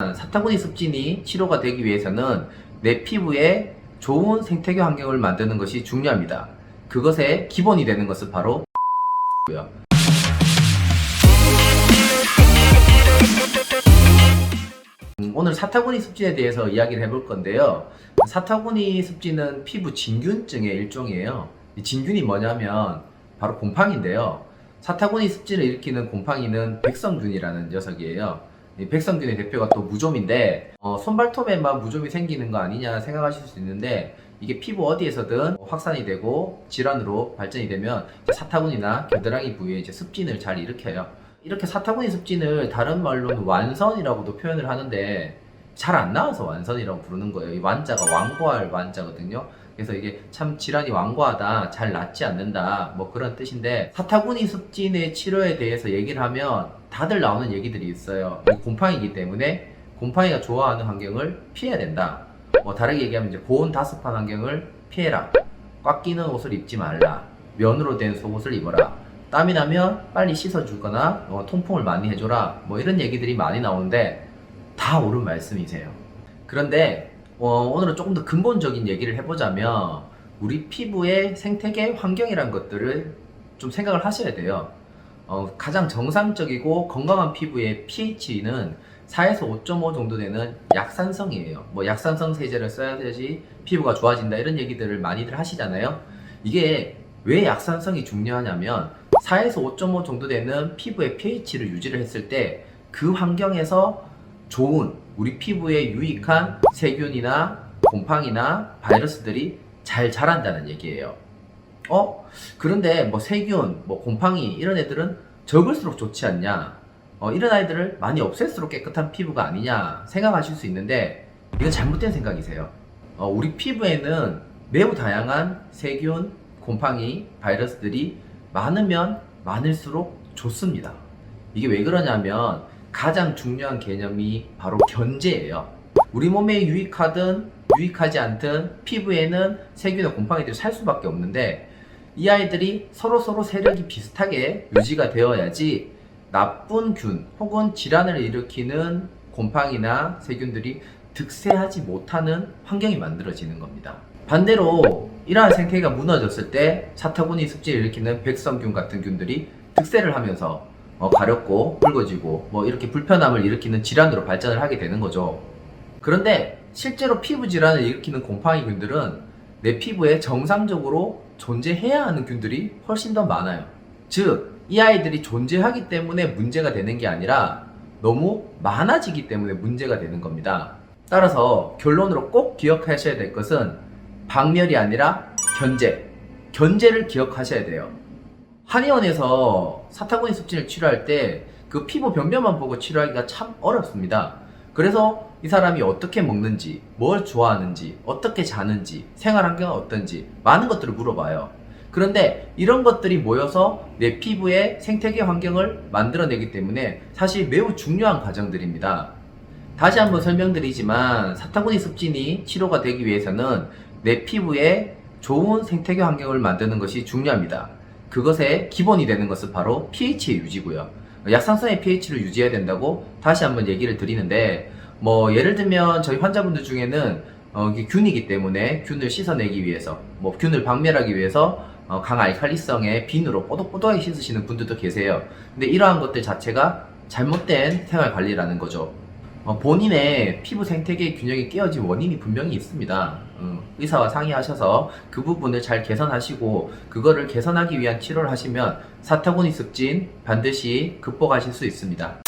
사타구니 습진이 치료가 되기 위해서는 내 피부에 좋은 생태계 환경을 만드는 것이 중요합니다. 그것의 기본이 되는 것은 바로 고요. 음, 오늘 사타구니 습진에 대해서 이야기를 해볼 건데요. 사타구니 습진은 피부 진균증의 일종이에요. 이 진균이 뭐냐면 바로 곰팡이인데요. 사타구니 습진을 일으키는 곰팡이는 백성균이라는 녀석이에요. 이 백성균의 대표가 또 무좀인데 어, 손발톱에만 무좀이 생기는 거 아니냐 생각하실 수 있는데 이게 피부 어디에서든 확산이 되고 질환으로 발전이 되면 사타구니나 겨드랑이 부위에 이제 습진을 잘 일으켜요. 이렇게 사타구니 습진을 다른 말로는 완선이라고도 표현을 하는데 잘 안 나와서 완선이라고 부르는 거예요. 이 완자가 완고할 완자거든요. 그래서 이게 참 질환이 완고하다, 잘 낫지 않는다, 뭐 그런 뜻인데 사타구니 습진의 치료에 대해서 얘기를 하면 다들 나오는 얘기들이 있어요. 이 곰팡이기 때문에 곰팡이가 좋아하는 환경을 피해야 된다. 뭐 다르게 얘기하면 이제 보온 다습한 환경을 피해라. 꽉 끼는 옷을 입지 말라. 면으로 된 속옷을 입어라. 땀이 나면 빨리 씻어주거나 어, 통풍을 많이 해줘라. 뭐 이런 얘기들이 많이 나오는데 다 옳은 말씀이세요. 그런데 어, 오늘은 조금 더 근본적인 얘기를 해보자면 우리 피부의 생태계 환경이란 것들을 좀 생각을 하셔야 돼요. 어, 가장 정상적이고 건강한 피부의 pH는 4에서 5.5 정도 되는 약산성이에요. 뭐 약산성 세제를 써야지 피부가 좋아진다 이런 얘기들을 많이들 하시잖아요. 이게 왜 약산성이 중요하냐면 4에서 5.5 정도 되는 피부의 pH를 유지를 했을 때 그 환경에서 좋은 우리 피부에 유익한 세균이나 곰팡이나 바이러스들이 잘 자란다는 얘기예요. 어? 그런데 뭐 세균, 뭐 곰팡이 이런 애들은 적을수록 좋지 않냐? 어, 이런 아이들을 많이 없앨수록 깨끗한 피부가 아니냐 생각하실 수 있는데 이건 잘못된 생각이세요. 어, 우리 피부에는 매우 다양한 세균, 곰팡이, 바이러스들이 많으면 많을수록 좋습니다. 이게 왜 그러냐면 가장 중요한 개념이 바로 견제예요. 우리 몸에 유익하든 유익하지 않든 피부에는 세균과 곰팡이들이 살 수밖에 없는데 이 아이들이 서로 서로 세력이 비슷하게 유지가 되어야지 나쁜 균 혹은 질환을 일으키는 곰팡이나 세균들이 득세하지 못하는 환경이 만들어지는 겁니다. 반대로 이러한 생태계가 무너졌을 때 사타구니 습진을 일으키는 백성균 같은 균들이 득세를 하면서 어, 가렵고 붉어지고 뭐 이렇게 불편함을 일으키는 질환으로 발전을 하게 되는 거죠. 그런데 실제로 피부 질환을 일으키는 곰팡이균들은 내 피부에 정상적으로 존재해야 하는 균들이 훨씬 더 많아요. 즉, 이 아이들이 존재하기 때문에 문제가 되는 게 아니라 너무 많아지기 때문에 문제가 되는 겁니다. 따라서 결론으로 꼭 기억하셔야 될 것은 박멸이 아니라 견제. 견제를 기억하셔야 돼요. 한의원에서 사타구니 습진을 치료할 때 그 피부 병변만 보고 치료하기가 참 어렵습니다. 그래서 이 사람이 어떻게 먹는지, 뭘 좋아하는지, 어떻게 자는지, 생활 환경은 어떤지 많은 것들을 물어봐요. 그런데 이런 것들이 모여서 내 피부의 생태계 환경을 만들어내기 때문에 사실 매우 중요한 과정들입니다. 다시 한번 설명드리지만 사타구니 습진이 치료가 되기 위해서는 내 피부에 좋은 생태계 환경을 만드는 것이 중요합니다. 그것의 기본이 되는 것은 바로 pH의 유지고요. 약산성의 pH를 유지해야 된다고 다시 한번 얘기를 드리는데 뭐 예를 들면 저희 환자분들 중에는 어, 균이기 때문에 균을 씻어내기 위해서 뭐 균을 박멸하기 위해서 어, 강 알칼리성의 비누로 뽀독뽀독하게 씻으시는 분들도 계세요. 근데 이러한 것들 자체가 잘못된 생활 관리라는 거죠. 어, 본인의 피부 생태계 균형이 깨어진 원인이 분명히 있습니다. 음, 의사와 상의하셔서 그 부분을 잘 개선하시고 그거를 개선하기 위한 치료를 하시면 사타구니 습진 반드시 극복하실 수 있습니다.